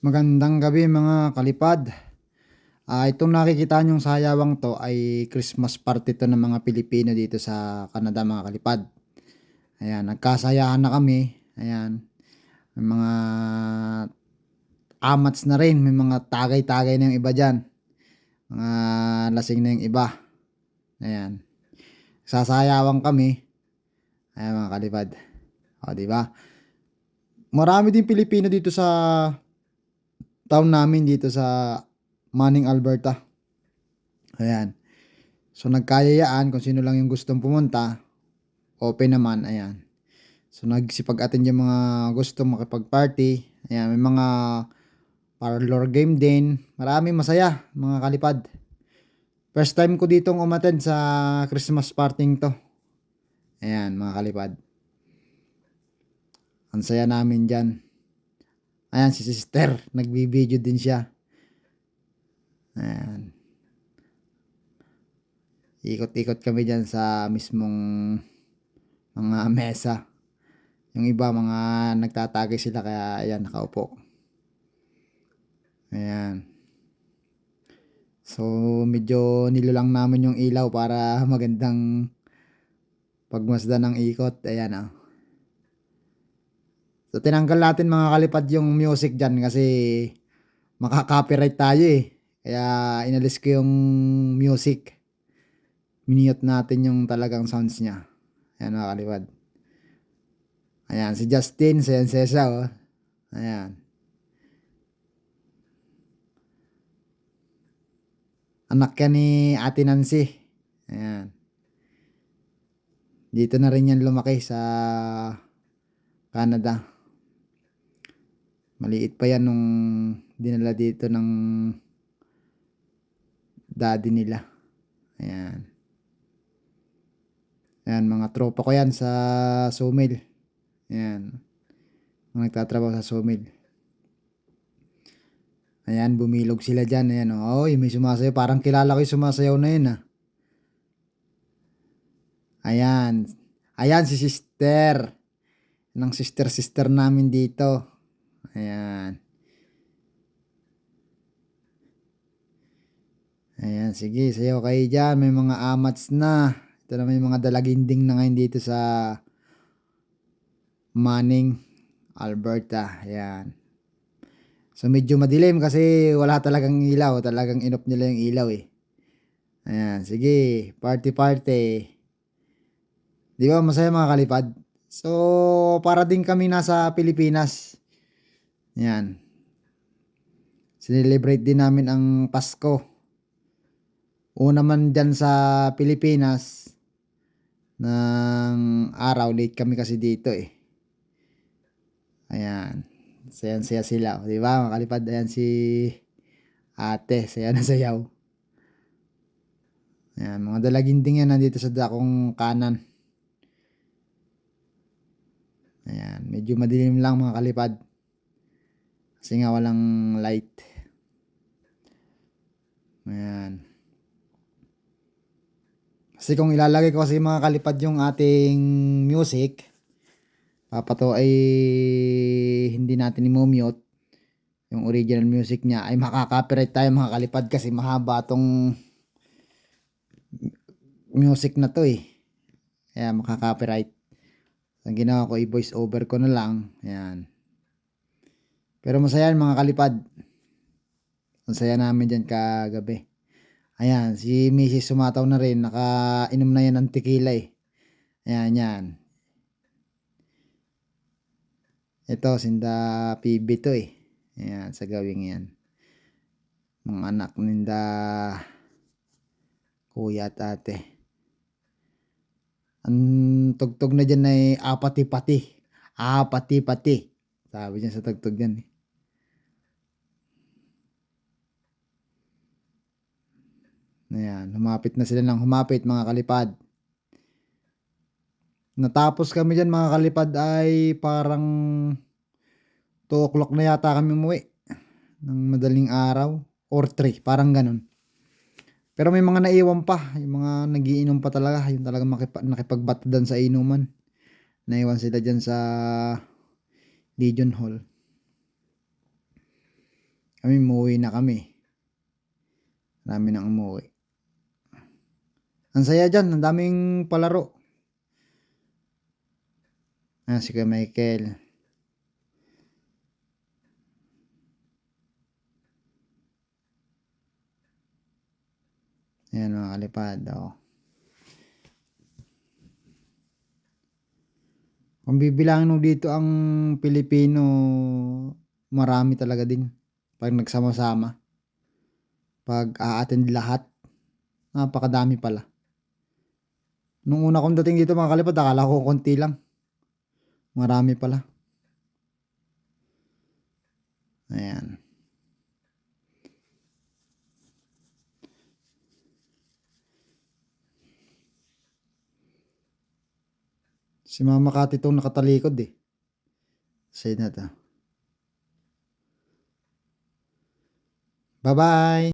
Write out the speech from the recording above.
Magandang gabi mga kalipad. Ah, itong nakikita nyong sayawang to ay Christmas party to ng mga Pilipino dito sa Canada mga kalipad. Ayan, nagkasayahan na kami. Ayan. May mga amats na rin. May mga tagay-tagay na yung iba dyan. Mga lasing na yung iba. Ayan. Sasayawan kami. Ayan mga kalipad. O, di ba? Marami din Pilipino dito sa town namin dito sa Manning, Alberta. Ayan. So nagkayayaan kung sino lang yung gustong pumunta. Open naman, ayan. So nagsipag-attend yung mga gustong makipag-party. Ayan, may mga parlor game din. Maraming masaya, mga kalipad. First time ko ditong umattend sa Christmas party to. Ayan, mga kalipad. Ang saya namin dyan. Ayan, si sister. Nagbibideo din siya. Ayan. Ikot-ikot kami dyan sa mismong mga mesa. Yung iba, mga nagtatagay sila kaya ayan, nakaupo. Ayan. So, medyo nilulang namin yung ilaw para magandang pagmasdan ng ikot. Ayan, ah. So, tinanggal natin mga kalipad yung music dyan kasi makaka-copyright tayo eh. Kaya inalis ko yung music. Minute natin yung talagang sounds niya. Ayan mga kalipad. Ayan, si Justin, si Ancesa, oh. Ayan. Anak yan ni Ate Nancy. Ayan. Dito na rin yan lumaki sa Canada. Maliit pa yan nung dinala dito ng daddy nila. Ayan. Ayan, mga tropa ko yan sa sawmill. Ayan. Mga nagtatrabaho sa sawmill. Ayan, bumilog sila dyan. Ayan, oh, may sumasayaw. Parang kilala ko yung sumasayaw na yun, ah. Ayan. Ayan, si sister. Ng sister-sister namin dito. Ayan. Ayan, sige, sayaw kayo dyan. May mga amats na. Ito na may mga dalaginding na ngayon dito sa Manning, Alberta. Ayan. So medyo madilim kasi wala talagang ilaw. Talagang inop nila yung ilaw eh. Ayan, sige, party party. Di ba masaya mga kalipad? So, para din kami nasa Pilipinas. Yan. Celebrate din namin ang Pasko. Una man dyan sa Pilipinas ng araw, late kami kasi dito eh. Ayan. Sayan saya sila. Di ba? Makalipad. Ayan si ate. Saya na sayaw. Ayan. Mga dalaginding yan nandito sa dakong kanan. Ayan. Medyo madilim lang mga kalipad. Kasi nga walang light. Ayan. Kasi kung ilalagay ko kasi mga kalipad yung ating music, papato ay hindi natin i-mute yung original music niya ay makaka-copyright tayo mga kalipad kasi mahaba tong music na to eh. Kaya makaka-copyright. Ang ginawa ko i-voice over ko na lang. Ayan. Pero masaya mga kalipad. Ang saya namin dyan kagabi. Ayan, si Mrs. sumataw na rin. Nakainom na yan ng tequila eh. Ayan, yan. Ito, sinda PB to eh. Ayan, sa gawing yan. Mga anak ninda kuya at ate. Ang tugtog na dyan ay apati-pati. Apati-pati. Sabi niya sa tugtog yan eh. Ayan, humapit na sila ng humapit mga kalipad. Natapos kami dyan mga kalipad ay parang 2 o'clock na yata kami umuwi. Ng madaling araw. Or 3, parang ganun. Pero may mga naiwan pa. Yung mga nagiinom pa talaga. Yung talaga makipa, nakipagbatdan sa inuman. Naiwan sila dyan sa Legion Hall. Kami umuwi na kami. Marami nang umuwi. Ang saya dyan, ang daming palaro. Ah, si Michael. Ayan mga kalipad. Oh. Kung bibilangin mo dito ang Pilipino, marami talaga din. Pag nagsama-sama. Pag a-attend lahat, napakadami pala. Nung una kong dating dito mga kalipad, akala ko konti lang. Marami pala. Ayan. Si Mama Kati itong nakatalikod eh. Say na to. Bye-bye!